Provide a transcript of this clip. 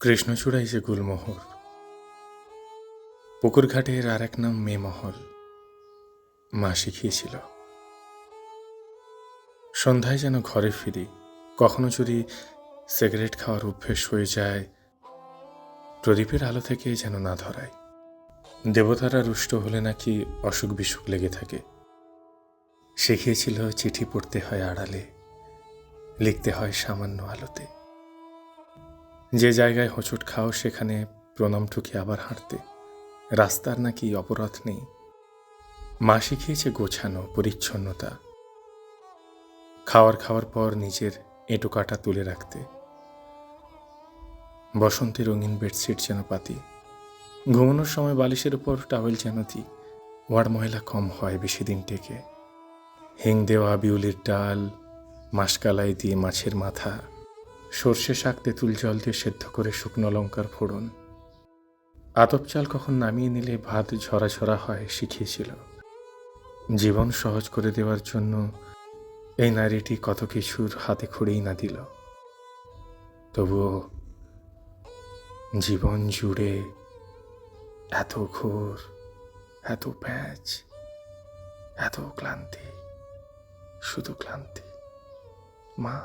কৃষ্ণচূড়াই যে গুলমোহর পুকুর ঘাটের আর এক নাম মেমহল মা শিখিয়েছিল সন্ধ্যায় যেন ঘরে ফিরি, কখনো যদি সিগারেট খাওয়ার অভ্যেস হয়ে যায়, প্রদীপের আলো থেকে যেন না ধরায়। দেবতারা রুষ্ট হলে নাকি অসুখ বিসুখ লেগে থাকে। শিখিয়েছিল চিঠি পড়তে হয় আড়ালে, লিখতে হয় সামান্য আলোতে। যে জায়গায় হোঁচট খাও, সেখানে প্রণাম ঠুকে আবার হাঁটতে। রাস্তার নাকি অপরাধ নেই। মা শিখিয়েছে গোছানো, পরিচ্ছন্নতা। খাওয়ার খাওয়ার পর নিজের এঁটো কাটা তুলে রাখতে। বসন্তে রঙিন বেডশিট যেন পাতি। ঘুমানোর সময় বালিশের উপর টাওয়েল যেন দিই। ওয়ার ময়লা কম হয় বেশি দিন টেকে হিং দেওয়া বিউলির ডাল, মাসকালাই দিয়ে মাছের মাথা। সর্ষে শাক তেঁতুল জল দিয়ে সেদ্ধ করে শুকনো লঙ্কার ফোড়ন। আতপ চাল কখন নামিয়ে নিলে ভাত ঝরা ঝরা হয় শিখিয়েছিল। জীবন সহজ করে দেওয়ার জন্য এই নারীটি কত কিছুর হাতে খুঁড়েই না দিল। তবুও জীবন জুড়ে এত ঘোর, এত প্যাঁচ, এত ক্লান্তি, শুধু ক্লান্তি, মা।